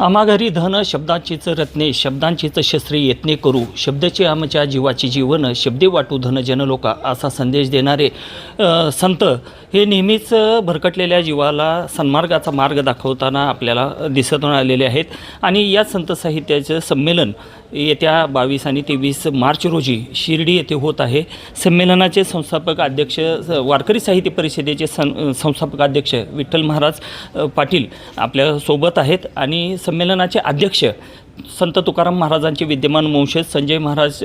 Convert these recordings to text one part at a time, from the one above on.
आम्हा घरी धन शब्दांचीच रत्ने शब्दांचीच शस्त्रे यत्ने करू. शब्दाचे आमच्या जीवाची जीवन शब्दे वाटू धन जनलोका असा संदेश देणारे संत हे नेहमीच भरकटलेल्या जीवाला सन्मार्गाचा मार्ग दाखवताना आपल्याला दिसत आलेले आहेत. आणि या संत साहित्याचं संमेलन येत्या बावीस आणि तेवीस मार्च रोजी शिर्डी येथे होत आहे. संमेलनाचे संस्थापक अध्यक्ष वारकरी साहित्य परिषदेचे सं संस्थापक अध्यक्ष विठ्ठल महाराज पाटील आपल्यासोबत आहेत आणि संमेलनाचे अध्यक्ष संत तुकाराम महाराजांचे विद्यमान वंशज संजय महाराज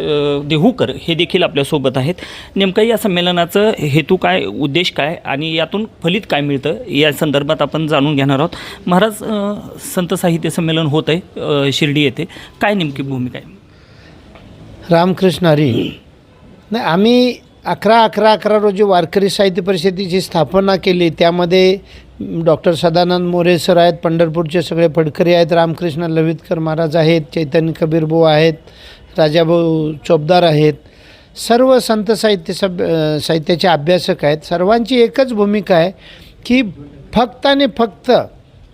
देहूकर हे देखील आपल्यासोबत आहेत. नेमकं या संमेलनाचं हेतू काय उद्देश काय आणि यातून फलित काय मिळतं या संदर्भात आपण जाणून घेणार आहोत. महाराज संत साहित्य संमेलन होत आहे शिर्डी येथे. काय नेमकी भूमिका आहे? रामकृष्ण हरी. नाही आम्ही अकरा अकरा अकरा रोजी वारकरी साहित्य परिषदेची स्थापना केली. त्यामध्ये डॉक्टर सदानंद मोरे सर आहेत पंढरपूरचे सगळे फडकरी आहेत रामकृष्ण लवितकर महाराज आहेत चैतन्य कबीरभाऊ आहेत राजाभाऊ चोपदार आहेत. सर्व संत साहित्य सब साहित्याचे अभ्यासक आहेत. सर्वांची एकच भूमिका आहे की फक्त आणि फक्त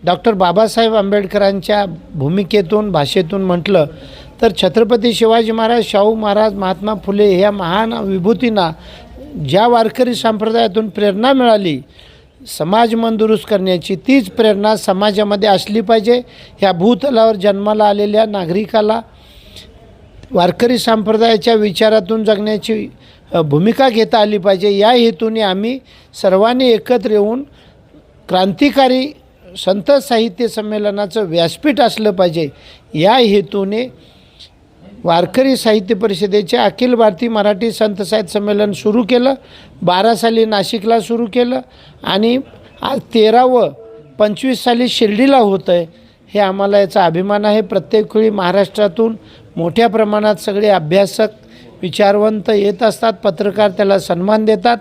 डॉक्टर बाबासाहेब आंबेडकरांच्या भूमिकेतून भाषेतून म्हटलं तर छत्रपती शिवाजी महाराज शाहू महाराज महात्मा फुले ह्या महान विभूतींना ज्या वारकरी संप्रदायातून प्रेरणा मिळाली समाज मन दुरुस्त करण्याची तीच प्रेरणा समाजामध्ये असली पाहिजे. ह्या भूतलावर जन्माला आलेल्या नागरिकाला वारकरी संप्रदायाच्या विचारातून जगण्याची भूमिका घेता आली पाहिजे. या हेतूने आम्ही सर्वांनी एकत्र येऊन क्रांतिकारी संत साहित्य संमेलनाचं व्यासपीठ असलं पाहिजे. या हेतूने वारकरी साहित्य परिषदेचे अखिल भारतीय मराठी संत साहित्य संमेलन सुरू केलं. बारा साली नाशिकला सुरू केलं आणि आज तेरावं पंचवीस साली शिर्डीला होतं आहे हे आम्हाला याचा अभिमान आहे. प्रत्येक वेळी महाराष्ट्रातून मोठ्या प्रमाणात सगळे अभ्यासक विचारवंत येत असतात पत्रकार त्याला सन्मान देतात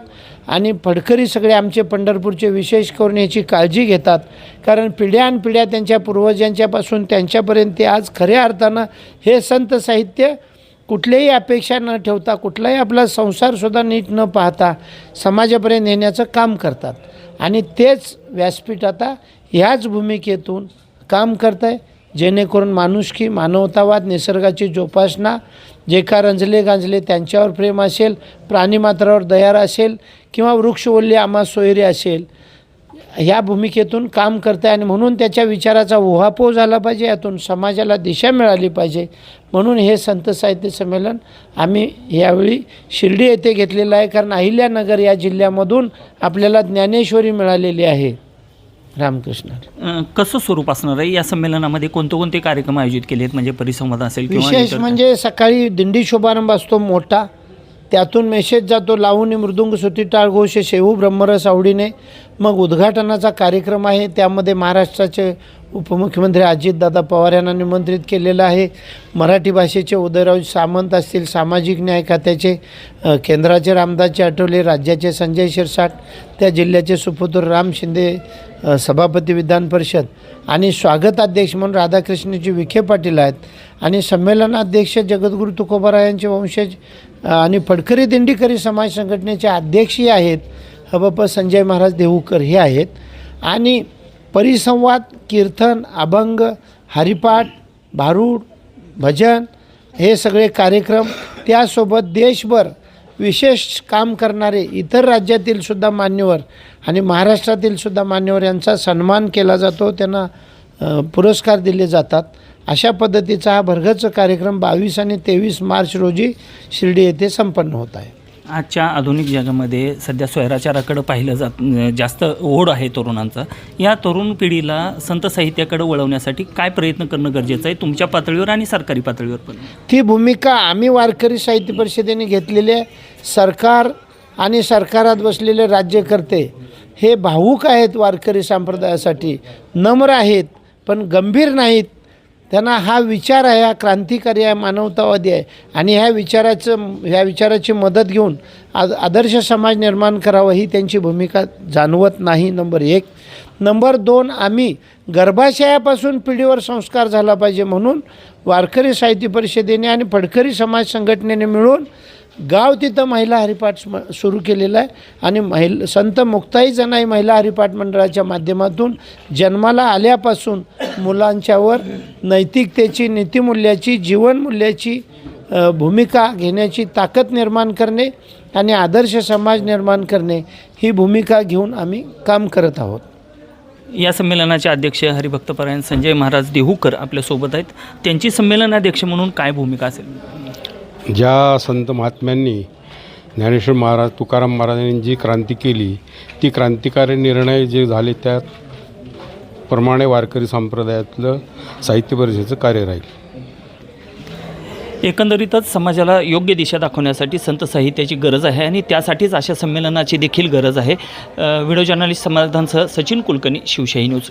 आणि फडकरी सगळे आमचे पंढरपूरचे विशेष करून याची काळजी घेतात. कारण पिढ्यानपिढ्या त्यांच्या पूर्वजांच्यापासून त्यांच्यापर्यंत ते आज खऱ्या अर्थानं हे संत साहित्य कुठल्याही अपेक्षा न ठेवता कुठलाही आपला संसारसुद्धा नीट न पाहता समाजापर्यंत नेण्याचं काम करतात. आणि तेच व्यासपीठ आता ह्याच भूमिकेतून काम करत आहे जेणेकरून माणुसकी मानवतावाद निसर्गाची जोपासना जे का रंजले गांजले त्यांच्यावर प्रेम असेल प्राणीमात्रावर दयार असेल किंवा वृक्षवल्ली आम्हा सोयरे असेल ह्या भूमिकेतून काम करते आणि म्हणून त्याच्या विचाराचा उहापोह झाला पाहिजे यातून समाजाला दिशा मिळाली पाहिजे. म्हणून हे संत साहित्य संमेलन आम्ही यावेळी शिर्डी येथे घेतलेलं आहे कारण अहिल्यानगर या जिल्ह्यामधून आपल्याला ज्ञानेश्वरी मिळालेली आहे. रामकृष्ण. अ, कसं स्वरूप असणार आहे? या संमेलनामध्ये कोणते कोणते कार्यक्रम आयोजित केले आहेत म्हणजे परिसंवाद असेल किंवा विशेष म्हणजे सकाळी दिंडी शुभारंभ असतो मोठा. त्यातून मेसेज जातो लावणी मृदुंग सुती टाळघोष शेहू ब्रह्मरस आवडीने. मग उद्घाटनाचा कार्यक्रम आहे. त्यामध्ये महाराष्ट्राचे उपमुख्यमंत्री अजितदादा पवार यांना निमंत्रित केलेलं आहे. मराठी भाषेचे उदयराव सामंत असतील सामाजिक न्याय खात्याचे केंद्राचे रामदासचे आठवले राज्याचे संजय शिरसाट त्या जिल्ह्याचे सुपुत्र राम शिंदे सभापती विधान परिषद आणि स्वागताध्यक्ष म्हणून राधाकृष्णजी विखे पाटील आहेत. आणि संमेलनाध्यक्ष जगद्गुरू तुकोबारा यांचे वंशज आणि फडकरी दिंडीकरी समाज संघटनेचे अध्यक्षही आहेत. हबप संजय महाराज देहूकर हे आहेत. आणि परिसंवाद कीर्तन अभंग हरिपाठ भारूड भजन हे सगळे कार्यक्रम. त्यासोबत देशभर विशेष काम करणारे इतर राज्यातील सुद्धा मान्यवर आणि महाराष्ट्रातील सुद्धा मान्यवर यांचा सन्मान केला जातो. त्यांना पुरस्कार दिले जातात. अशा पद्धतीचा हा भरगच कार्यक्रम बावीस आणि तेवीस मार्च रोजी शिर्डी येथे संपन्न होत आहे. आजच्या आधुनिक जगामध्ये सध्या स्वैराचाराकडं पाहिलं जात जास्त ओढ आहे तरुणांचा. या तरुण पिढीला संत साहित्याकडे वळवण्यासाठी काय प्रयत्न करणं गरजेचं आहे तुमच्या पातळीवर आणि सरकारी पातळीवर पण? ती भूमिका आम्ही वारकरी साहित्य परिषदेने घेतलेली आहे. सरकार आणि सरकारात बसलेले राज्यकर्ते हे भावूक आहेत वारकरी संप्रदायासाठी. नम्र आहेत पण गंभीर नाहीत. त्यांना हा विचार आहे हा क्रांतिकारी आहे मानवतावादी आहे. आणि ह्या विचाराचं ह्या विचाराची मदत घेऊन आद आदर्श समाज निर्माण करावा ही त्यांची भूमिका जाणवत नाही नंबर एक. नंबर दोन आम्ही गर्भाशयापासून पिढीवर संस्कार झाला पाहिजे म्हणून वारकरी साहित्य परिषदेने आणि फडकरी समाज संघटनेने मिळून गाव तिथं महिला हरिपाठ सुरू केलेलं आहे आणि महिल संत मुक्ताई जनाई महिला हरिपाठ मंडळाच्या माध्यमातून जन्माला आल्यापासून मुलांच्यावर नैतिकतेची नीतिमूल्याची जीवनमूल्याची भूमिका घेण्याची ताकद निर्माण करणे आणि आदर्श समाज निर्माण करणे ही भूमिका घेऊन आम्ही काम करत आहोत. या संमेलनाचे अध्यक्ष हरिभक्तपरायण संजय महाराज देहूकर आपल्यासोबत आहेत. त्यांची संमेलनाध्यक्ष म्हणून काय भूमिका असेल? ज्या संत महात्म्यांनी ज्ञानेश्वर महाराज तुकाराम महाराजांनी जी क्रांती केली ती क्रांतिकारी निर्णय जे झाले त्यात प्रमाणे वारकरी संप्रदायातलं साहित्य परिषदेचं कार्य राहील. एकंदरीतच समाजाला योग्य दिशा दाखवण्यासाठी संत साहित्याची गरज आहे आणि त्यासाठीच अशा संमेलनाची देखील गरज आहे. व्हिडिओ जर्नलिस्ट समाधानसह सचिन कुलकर्णी शिवशाही न्यूज.